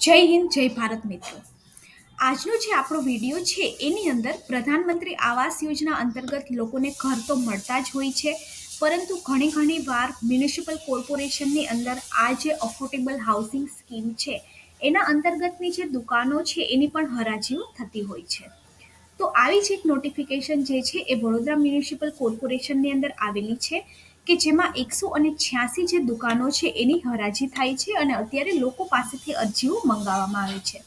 જય હિન્દ, જય ભારત મિત્રો. આજનો જે આપણો વીડિયો છે, એની અંદર પ્રધાનમંત્રી આવાસ યોજના અંતર્ગત લોકોને ઘર તો મળતા જ હોય છે, પરંતુ ઘણી ઘણી વાર મ્યુનિસિપલ કોર્પોરેશનની અંદર આ જે અફોર્ડેબલ હાઉસિંગ સ્કીમ છે, એના અંતર્ગતની જે દુકાનો છે, એની પણ હરાજીઓ થતી હોય છે. તો આવી જ એક નોટિફિકેશન જે છે, એ વડોદરા મ્યુનિસિપલ કોર્પોરેશનની અંદર આવેલી છે કે જેમાં એકસો અને છ્યાસી જે દુકાનો છે એની હરાજી થાય છે અને અત્યારે લોકો પાસેથી અરજીઓ મંગાવવામાં આવે છે.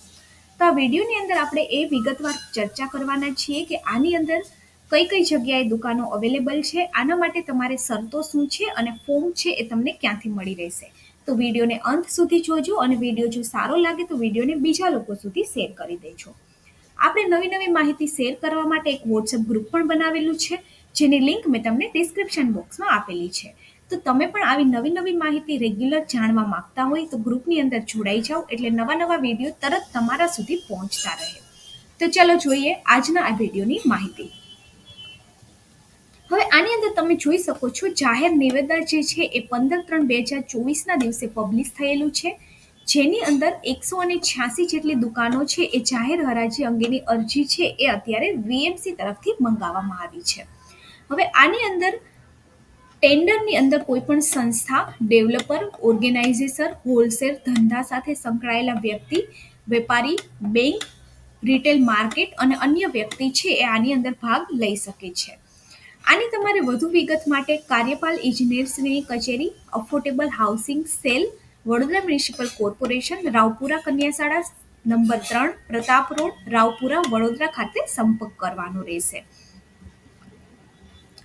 તો આ વિડીયોની અંદર આપણે એ વિગતવાર ચર્ચા કરવાના છીએ કે આની અંદર કઈ કઈ જગ્યાએ દુકાનો અવેલેબલ છે, આના માટે તમારે શરતો શું છે અને ફોર્મ છે એ તમને ક્યાંથી મળી રહેશે. તો વિડીયોને અંત સુધી જોજો અને વીડિયો જો સારો લાગે તો વિડીયોને બીજા લોકો સુધી શેર કરી દેજો. આપણે નવી નવી માહિતી શેર કરવા માટે એક વોટ્સએપ ગ્રુપ પણ બનાવેલું છે. જેની લિંક મેં તમને ડિસ્ક્રિપ્શન બોક્સમાં આપેલી છે. તો તમે પણ આવી નવી નવી માહિતી રેગ્યુલર જાણવા માંગતા હોય તો ગ્રુપની અંદર જોડાઈ જાઓ એટલે નવા નવા વીડિયો તરત તમારા સુધી પહોંચતા રહે. તો ચલો જોઈએ આજના આ વિડીયોની માહિતી. હવે આની અંદર તમે જોઈ શકો છો જાહેર નિવેદન જે છે એ પંદર ત્રણ બે હજાર ચોવીસના દિવસે પબ્લિશ થયેલું છે. જેની અંદર એકસો અને છ્યાસી જેટલી દુકાનો છે એ જાહેર હરાજી અંગેની અરજી છે એ અત્યારે વીએમસી તરફથી મંગાવવામાં આવી છે. હવે આની અંદર ટેન્ડરની અંદર કોઈ પણ સંસ્થા, ડેવલપર, ઓર્ગેનાઇઝેશન, હોલસેલ, ધંધા સાથે સંકળાયેલા વ્યક્તિ, વેપારી, બેંક, રિટેલ માર્કેટ અને અન્ય વ્યક્તિ છે એ આની અંદર ભાગ લઈ શકે છે. આની તમારે વધુ વિગત માટે કાર્યપાલ ઇજનેરશ્રીની કચેરી, affordable housing cell, Vadodara municipal corporation, Raopura કન્યાશાળા, number ત્રણ, પ્રતાપ રોડ, રાવપુરા, વડોદરા ખાતે સંપર્ક કરવાનો રહેશે.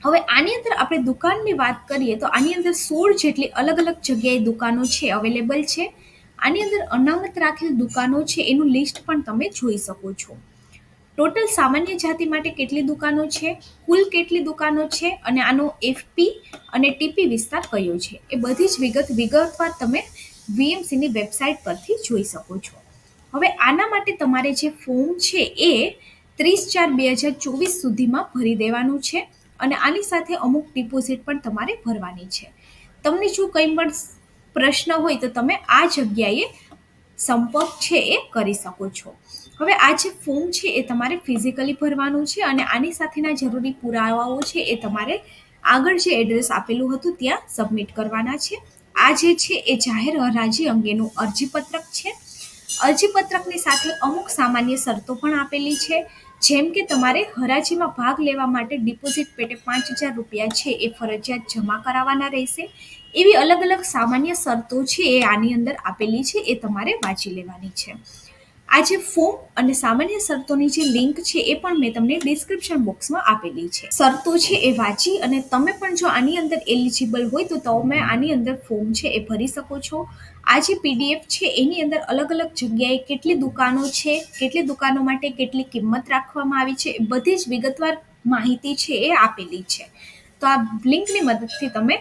હવે આની અંદર આપણે દુકાનની વાત કરીએ તો આની અંદર સોળ જેટલી અલગ અલગ જગ્યાએ દુકાનો છે અવેલેબલ છે. આની અંદર અનામત રાખેલ દુકાનો છે, એનું લિસ્ટ પણ તમે જોઈ શકો છો. ટોટલ સામાન્ય જાતિ માટે કેટલી દુકાનો છે, કુલ કેટલી દુકાનો છે, અને આનો એફપી અને ટીપી વિસ્તાર કયો છે. એ બધી જ વિગત વિગતવાર તમે વીએમસીની વેબસાઇટ પરથી જોઈ શકો છો. હવે આના માટે તમારે જે ફોર્મ છે એ ત્રીસ ચાર બે હજાર ચોવીસ સુધીમાં ભરી દેવાનું છે. અને આની સાથે અમુક ડિપોઝિટ પણ તમારે ભરવાની છે. તમને જો કંઈ પણ પ્રશ્ન હોય તો તમે આ જગ્યાએ સંપર્ક છે એ કરી શકો છો. હવે આ જે ફોર્મ છે એ તમારે ફિઝિકલી ભરવાનું છે અને આની સાથેના જરૂરી પુરાવાઓ છે એ તમારે આગળ જે એડ્રેસ આપેલું હતું ત્યાં સબમિટ કરવાના છે. આ જે છે એ જાહેર હરાજી અંગેનું અરજીપત્રક છે. અરજીપત્રકની સાથે અમુક સામાન્ય શરતો પણ આપેલી છે. જેમ કે તમારે હરાજીમાં ભાગ લેવા માટે ડિપોઝિટ પેટે પાંચ હજાર રૂપિયા છે, એ ફરજિયાત જમા કરાવવાના રહેશે. એવી અલગ અલગ સામાન્ય શરતો છે, એ આની અંદર આપેલી છે, એ તમારે વાંચી લેવાની છે. આ જે ફોર્મ અને સામાન્ય શરતોની જે લિંક છે એ પણ મેં તમને ડિસ્ક્રિપ્શન બોક્સમાં આપેલી છે. શરતો છે એ વાંચી અને તમે પણ જો આની અંદર એલિજિબલ હોય તો તમે આની અંદર ફોર્મ છે એ ભરી શકો છો. આ જે પીડીએફ છે એની અંદર અલગ અલગ જગ્યાએ કેટલી દુકાનો છે, કેટલી દુકાનો માટે કેટલી કિંમત રાખવામાં આવી છે એ બધી જ વિગતવાર માહિતી છે એ આપેલી છે. તો આ લિંકની મદદથી તમે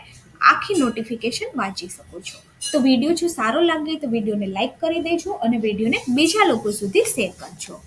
આખી નોટિફિકેશન વાંચી શકો છો. તો વીડિયો જો સારો લાગે તો વિડીયોને લાઇક કરી દેજો અને વિડીયોને બીજા લોકો સુધી શેર કરજો.